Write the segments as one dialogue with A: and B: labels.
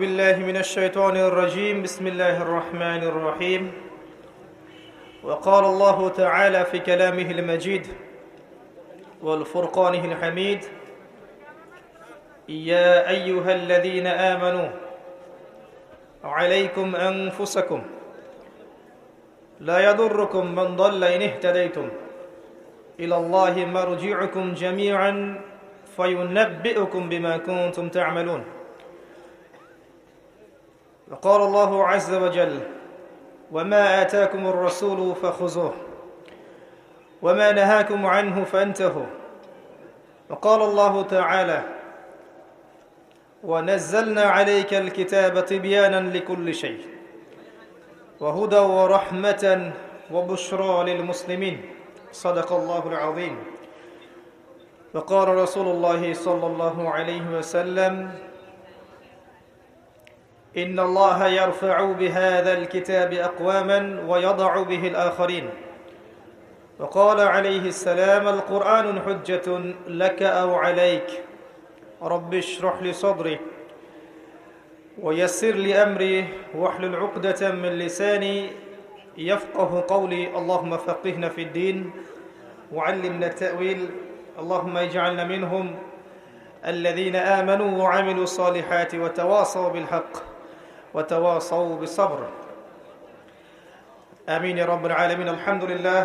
A: بالله من الشيطان الرجيم. بسم الله الرحمن الرحيم. وقال الله تعالى في كلامه المجيد والفرقانه الحميد يا أيها الذين آمنوا عليكم أنفسكم لا يضركم من ضل إن اهتديتم إلى الله مرجعكم جميعا فينبئكم بما كنتم تعملون. وقال الله عز وجل وما آتاكم الرسول فخذوه وما نهاكم عنه فانتهوا. وقال الله تعالى ونزلنا عليك الكتاب تبيانا لكل شيء وهدى ورحمة وبشرى للمسلمين. صدق الله العظيم. وقال رسول الله صلى الله عليه وسلم إن الله يرفع بهذا الكتاب أقواما ويضع به الآخرين. وقال عليه السلام القرآن حجة لك أو عليك. رب اشرح لي صدري ويسر لي أمري واحلل عقدة من لساني يفقه قولي. اللهم فقهنا في الدين وعلمنا التأويل. اللهم اجعلنا منهم الذين آمنوا وعملوا الصالحات وتواصوا بالحق. وتواصوا بالصبر امين يا رب العالمين الحمد لله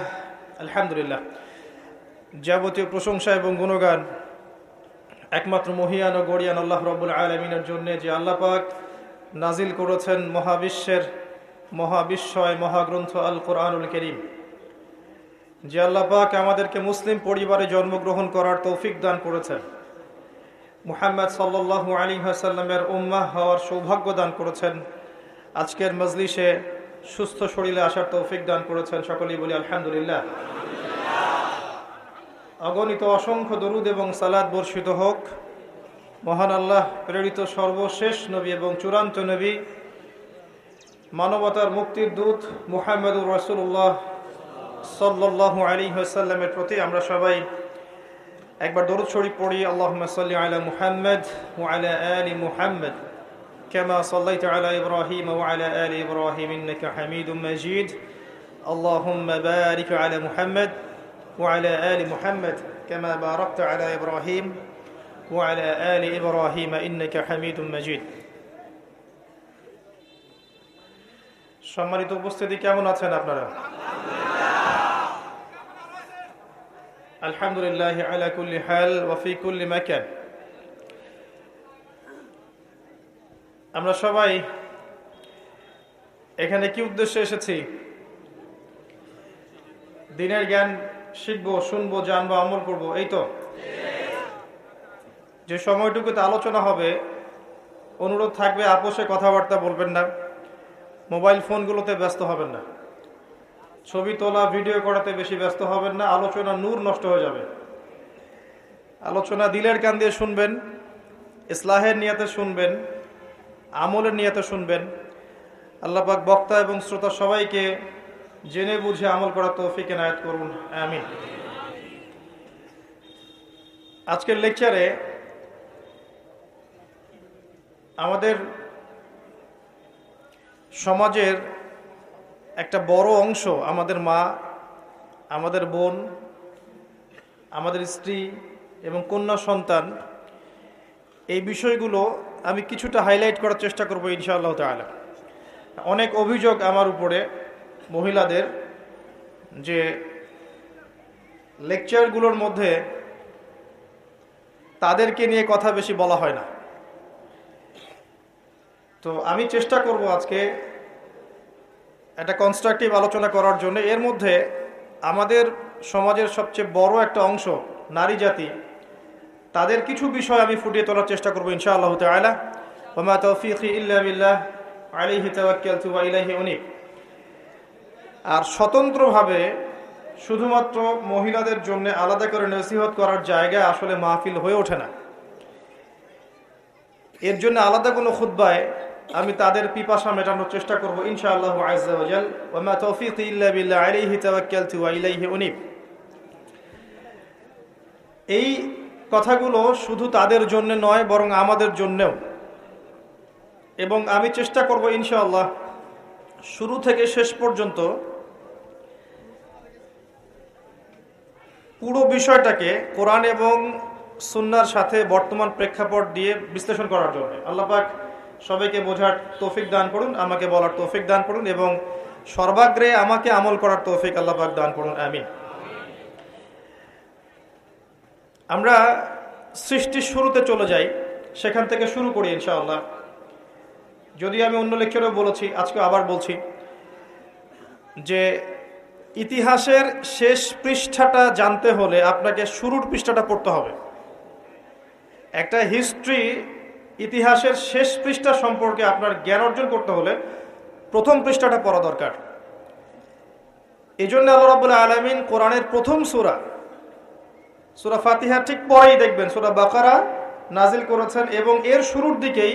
A: الحمد لله যাবতীয় প্রশংসা এবং গুণগান একমাত্র মহিয়ান ও গড়িয়ান আল্লাহ রব্বুল আলমিনের জন্য যে আল্লাহ পাক নাজিল করেছেন মহাবিশ্বের মহাবিশ্বয় মহাগ্রন্থ আল কোরআনুল করিম যে আল্লাহ পাক আমাদেরকে মুসলিম পরিবারে জন্মগ্রহণ করার তৌফিক দান করেছেন মুহাম্মদ সাল্লাহ আলী হাসাল্লামের উম্মাহ হওয়ার সৌভাগ্য দান করেছেন। আজকের মজলিসে সুস্থ শরীরে আসার তৌফিক দান করেছেন সকলেই বলি আলহামদুলিল্লাহ। অগণিত অসংখ্য দরুদ এবং সালাদ বর্ষিত হোক। মহান আল্লাহ, প্রেরিত সর্বশেষ নবী এবং চূড়ান্ত নবী, মানবতার মুক্তির দূত মুহাম্মদুর রসুল্লাহ সাল্লাহ আলী হাসাল্লামের প্রতি আমরা সবাই একবার দরুদ শরীফ পড়ি আল্লাহ সাল্লি আলা মুহাম্মদ ওয়ালা আলি মুহাম্মদ كما صليت على إبراهيم وعلى آل إبراهيم إنك حميد مجيد اللهم بارك على محمد وعلى آل محمد كما باركت على إبراهيم وعلى آل إبراهيم إنك حميد مجيد সম্মানিত উপস্থিতি কেমন আছেন আপনারা আলহামদুলিল্লাহ আলা কুল্লি হাল ওয়াফি কুল্লি মাকান। আমরা সবাই এখানে কি উদ্দেশ্যে এসেছি? দিনের জ্ঞান শিখব, শুনব, জানব, আমল করব, এই তো? যে সময়টুকুতে আলোচনা হবে, অনুরোধ থাকবে আপোষে কথাবার্তা বলবেন না, মোবাইল ফোনগুলোতে ব্যস্ত হবেন না। ছবি তোলা, ভিডিও করাতে বেশি ব্যস্ত হবেন না, আলোচনা নূর নষ্ট হয়ে যাবে। আলোচনা দিলের কান দিয়ে শুনবেন, ইসলাহের নিয়াতে শুনবেন, আমলের নিয়াতে শুনবেন। আল্লাপাক বক্তা এবং শ্রোতা সবাইকে জেনে বুঝে আমল করা তৌফিক এনায়ত করুন। আমিন। আজকের লেকচারে আমাদের সমাজের একটা বড় অংশ আমাদের মা, আমাদের বোন, আমাদের স্ত্রী এবং কন্যা সন্তান, এই বিষয়গুলো আমি কিছুটা হাইলাইট করার চেষ্টা করব ইনশাআল্লাহ তালা অনেক অভিযোগ আমার উপরে মহিলাদের যে লেকচারগুলোর মধ্যে তাদেরকে নিয়ে কথা বেশি বলা হয় না। তো আমি চেষ্টা করব আজকে একটা কনস্ট্রাকটিভ আলোচনা করার জন্য। এর মধ্যে আমাদের সমাজের সবচেয়ে বড় একটা অংশ নারী জাতি, তাদের কিছু বিষয় আমি ফুটিয়ে তোলার চেষ্টা করব ইনশাআল্লাহ তালা ওমা তৌফিক ইল্লা বিল্লাহ আলিহি তাওয়াক্কালতু ওয়া আর স্বতন্ত্রভাবে শুধুমাত্র মহিলাদের জন্য আলাদা করে নসিহত করার জায়গা আসলে মাহফিল হয়ে ওঠে না। এর জন্য আলাদা কোনো খুদ্বায় আমি তাদের পিপাসা মেটানোর চেষ্টা করব, ইনশাআল্লাহ এই কথাগুলো শুধু তাদের জন্য নয়, বরং আমাদের জন্যেও। এবং আমি চেষ্টা করব, ইনশাআল্লাহ, শুরু থেকে শেষ পর্যন্ত পুরো বিষয়টাকে কোরআন এবং সুন্নার সাথে বর্তমান প্রেক্ষাপট দিয়ে বিশ্লেষণ করার জন্য। আল্লাহ পাক সবাইকে বোঝার তৌফিক দান করুন, আমাকে বলার তৌফিক দান করুন এবং সর্বাগ্রে আমাকে আমল করার তৌফিক আল্লাহ পাক দান করুন, আমিন। আমরা সৃষ্টির শুরুতে চলে যাই, সেখান থেকে শুরু করি ইনশাআল্লাহ। যদি আমি অন্য লেকচারেও বলেছি, আজকে আবার বলছি যে ইতিহাসের শেষ পৃষ্ঠাটা জানতে হলে আপনাকে শুরুর পৃষ্ঠাটা পড়তে হবে। একটা হিস্ট্রি ইতিহাসের শেষ পৃষ্ঠা সম্পর্কে আপনার জ্ঞান অর্জন করতে হলে প্রথম পৃষ্ঠাটা পড়া দরকার। এই জন্য আল্লাহ রবুল্লাহ আলমিন কোরআনের প্রথম সুরা সুরা ফাতিহার ঠিক পরেই দেখবেন, সুরা বাকারা নাজিল করেছেন এবং এর শুরুর দিকেই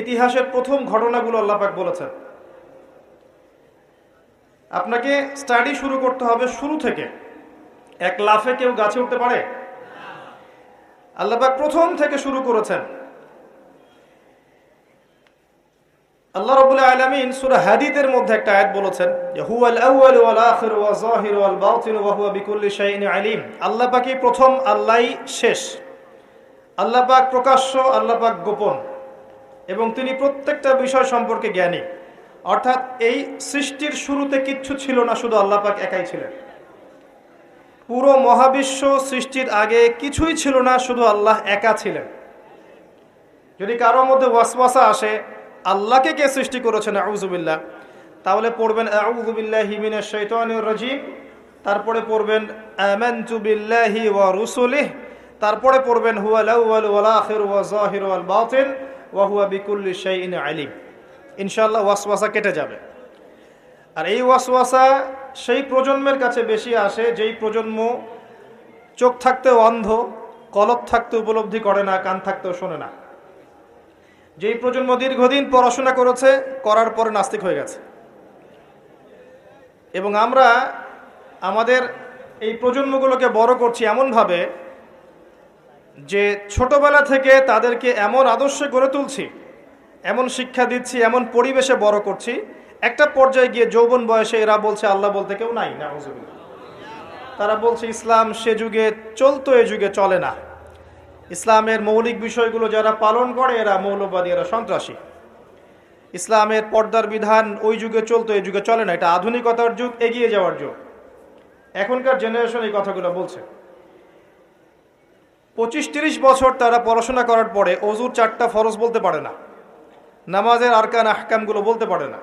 A: ইতিহাসের প্রথম ঘটনাগুলো আল্লাপাক বলেছেন। আপনাকে স্টাডি শুরু করতে হবে শুরু থেকে। এক লাফে কেউ গাছে উঠতে পারে? আল্লাপাক প্রথম থেকে শুরু করেছেন। আল্লাহ রাব্বুল আলামিন সূরা হাদীদের মধ্যে একটা আয়াত বলেছেন আল্লাহ পাকই প্রথম, আল্লাহই শেষ। আল্লাহ পাক প্রকাশ্য, আল্লাহ পাক গোপন। এবং তিনি প্রত্যেকটা বিষয় সম্পর্কে জ্ঞানী। অর্থাৎ এই সৃষ্টির শুরুতে কিচ্ছু ছিল না, শুধু আল্লাহ পাক একাই ছিলেন। পুরো মহাবিশ্ব সৃষ্টির আগে কিছুই ছিল না, শুধু আল্লাহ একা ছিলেন। যদি কারোর মধ্যে ওয়াসওয়াসা আসে আল্লাহকে কে সৃষ্টি করেছেন? আউজুবিল্লাহ তাহলে পড়বেন আউজুবিল্লাহ হিমিনের শৈতানুর রাজিম। তারপরে পড়বেন আমানতু বিল্লাহি ওয়া রুসুলিহ। তারপরে পড়বেন হুয়াল আউয়াল ওয়াল আখির ওয়া যাহির ওয়াল বাতিন ওয়া হুয়া বিকুল্লি শাইইন আলিম। ইনশাআল্লাহ ওয়াসওয়াসা কেটে যাবে। আর এই ওয়াসওয়াসা সেই প্রজন্মের কাছে বেশি আসে, যেই প্রজন্ম চোখ থাকতেও অন্ধ, কলব থাকতে উপলব্ধি করে না, কান থাকতেও শোনে না। যেই প্রজন্ম দীর্ঘদিন পড়াশোনা করেছে, করার পরে নাস্তিক হয়ে গেছে। এবং আমরা আমাদের এই প্রজন্মগুলোকে বড় করছি এমনভাবে যে ছোটবেলা থেকে তাদেরকে এমন আদর্শে গড়ে তুলছি, এমন শিক্ষা দিচ্ছি, এমন পরিবেশে বড় করছি। একটা পর্যায়ে গিয়ে যৌবন বয়সে এরা বলছে, আল্লাহ বলতে কেউ নাই না তারা বলছে, ইসলাম সে যুগে চলতো, এ যুগে চলে না। ইসলামের মৌলিক বিষয়গুলো যারা পালন করে, এরা মৌলবাদী, এরা সন্ত্রাসী। ইসলামের পর্দার বিধান ওই যুগে চলতো এই যুগে চলে না। এটা আধুনিকতার যুগ, এগিয়ে যাওয়ার যুগ। এখনকার জেনারেশন এই কথাগুলো বলছে। পঁচিশ তিরিশ বছর তারা পড়াশোনা করার পরে অজুর চারটা ফরজ বলতে পারে না। নামাজের আরকান আহকামগুলো বলতে পারে না।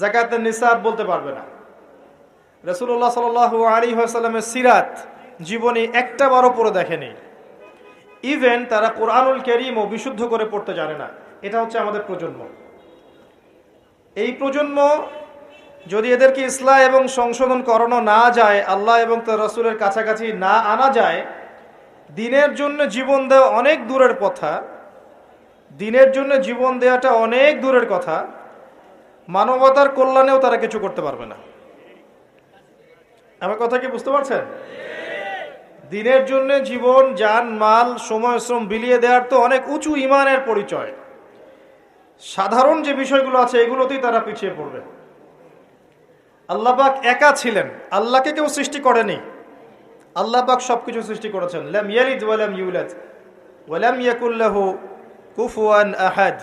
A: জাকাতের নিসাব বলতে পারবে না। রসুল্লাহ সাল আলী আসাল্লামের সিরাত জীবনে একটা বারও পড়ে দেখেনি। ইভেন তারা কোরআনুল করিম ও বিশুদ্ধ করে পড়তে জানে না। এটা হচ্ছে আমাদের প্রজন্ম। এই প্রজন্ম যদি এদেরকে ইসলাম এবং সংশোধন করানো না যায়, আল্লাহ এবং তার রসুলের কাছাকাছি না আনা যায়, দিনের জন্য জীবন দেওয়া অনেক দূরের কথা, দিনের জন্য জীবন দেওয়াটা অনেক দূরের কথা, মানবতার কল্যাণেও তারা কিছু করতে পারবে না। আমার কথা কি বুঝতে পারছেন? দিনের জন্য জীবন, যান, মাল সময় শ্রম বিলিয়ে দেওয়ার তো অনেক উঁচু ইমানের পরিচয়। সাধারণ যে বিষয়গুলো আছে, এগুলোতেই তারা পিছিয়ে পড়বে। আল্লাহবাক একা ছিলেন। আল্লাহকে কেউ সৃষ্টি করেনি। আল্লাহবাক সব কিছু সৃষ্টি করেছেন। ল্যাম ইয়ালিদ ওয়ালাম ইউলাদ ওয়ালাম ইয়াকুল্লাহু কুফুয়ান আহাদ।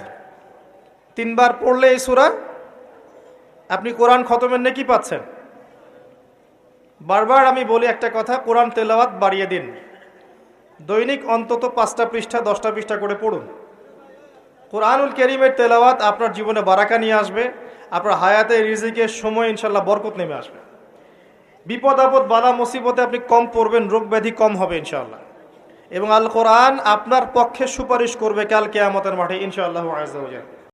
A: তিনবার পড়লে এই সুরা? আপনি কোরআন খতমের নেকি পাচ্ছেন? বারবার আমি বলি একটা কথা, কোরআন তেলাওয়াত বাড়িয়ে দিন। দৈনিক অন্তত পাঁচটা পৃষ্ঠা, দশটা পৃষ্ঠা করে পড়ুন। কোরআনুল করিমের তেলাওয়াত আপনার জীবনে বারাকা নিয়ে আসবে, আপনার হায়াতে রিজিকের সময় ইনশাল্লাহ বরকত নেমে আসবে। বিপদ, আপদ বালা মুসিবতে আপনি কম পড়বেন, রোগ ব্যাধি কম হবে ইনশাল্লাহ। এবং আল কোরআন আপনার পক্ষে সুপারিশ করবে কাল কেয়ামতের মাঠে, ইনশাআল্লাহ আজ